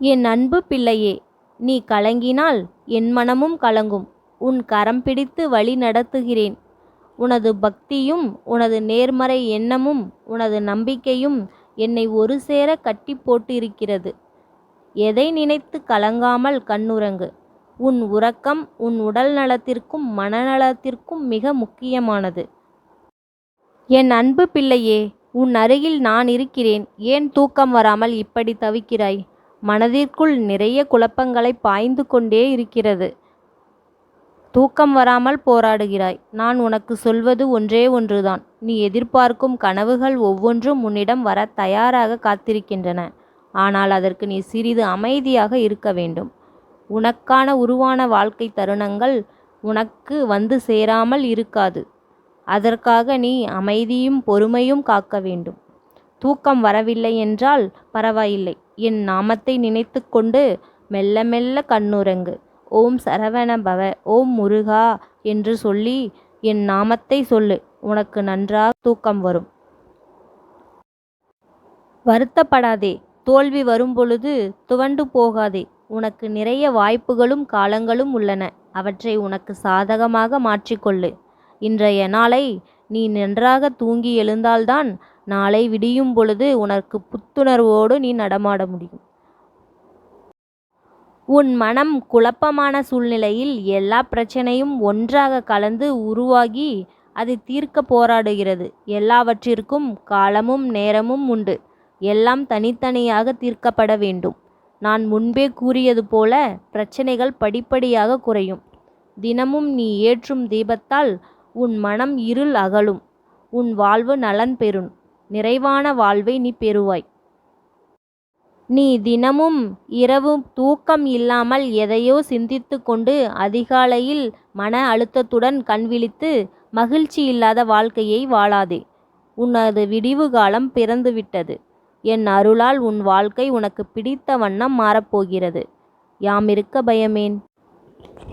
என் அன்பு பிள்ளையே நீ கலங்கினால் என் மனமும் கலங்கும். உன் கரம் பிடித்து வழி நடத்துகிறேன். உனது பக்தியும் உனது நேர்மறை எண்ணமும் உனது நம்பிக்கையும் என்னை ஒரு சேர கட்டி போட்டிருக்கிறது. எதை நினைத்து கலங்காமல் கண்ணுறங்கு. உன் உறக்கம் உன் உடல் நலத்திற்கும் மனநலத்திற்கும் மிக முக்கியமானது. என் அன்பு பிள்ளையே உன் அருகில் நான் இருக்கிறேன். ஏன் தூக்கம் வராமல் இப்படி தவிக்கிறாய்? மனதிற்குள் நிறைய குழப்பங்களை பாய்ந்து கொண்டே இருக்கிறது. தூக்கம் வராமல் போராடுகிறாய். நான் உனக்கு சொல்வது ஒன்றே ஒன்றுதான். நீ எதிர்பார்க்கும் கனவுகள் ஒவ்வொன்றும் உன்னிடம் வர தயாராக காத்திருக்கின்றன. ஆனால் அதற்கு நீ சிறிது அமைதியாக இருக்க வேண்டும். உனக்கான உருவான வாழ்க்கை தருணங்கள் உனக்கு வந்து சேராமல் இருக்காது. அதற்காக நீ அமைதியும் பொறுமையும் காக்க வேண்டும். தூக்கம் வரவில்லை என்றால் பரவாயில்லை. என் நாமத்தை நினைத்து கொண்டு மெல்ல மெல்ல கண்ணுறங்கு. ஓம் சரவண பவ ஓம் முருகா என்று சொல்லி என் நாமத்தை சொல்லு. உனக்கு நன்றாக தூக்கம் வரும். வருத்தப்படாதே. தோல்வி வரும்பொழுது துவண்டு போகாதே. உனக்கு நிறைய வாய்ப்புகளும் காலங்களும் உள்ளன. அவற்றை உனக்கு சாதகமாக மாற்றிக்கொள்ளு. இன்றைய நாளை நீ நன்றாக தூங்கி எழுந்தால்தான் நாளை விடியும் பொழுது உனக்கு புத்துணர்வோடு நீ நடமாட முடியும். உன் மனம் குழப்பமான சூழ்நிலையில் எல்லா பிரச்சனையும் ஒன்றாக கலந்து உருவாகி அதை தீர்க்க போராடுகிறது. எல்லாவற்றிற்கும் காலமும் நேரமும் உண்டு. எல்லாம் தனித்தனியாக தீர்க்கப்பட வேண்டும். நான் முன்பே கூறியது போல பிரச்சனைகள் படிப்படியாக குறையும். தினமும் நீ ஏற்றும் தீபத்தால் உன் மனம் இருள் அகலும். உன் வாழ்வு நலன் பெறும். நிறைவான வாழ்வை நீ பெறுவாய். நீ தினமும் இரவு தூக்கம் இல்லாமல் எதையோ சிந்தித்து கொண்டு அதிகாலையில் மன அழுத்தத்துடன் கண்விழித்து மகிழ்ச்சி இல்லாத வாழ்க்கையை வாழாதே. உனது விடிவு காலம் பிறந்துவிட்டது. என் அருளால் உன் வாழ்க்கை உனக்கு பிடித்த வண்ணம் மாறப்போகிறது. யாமிருக்க பயமேன்.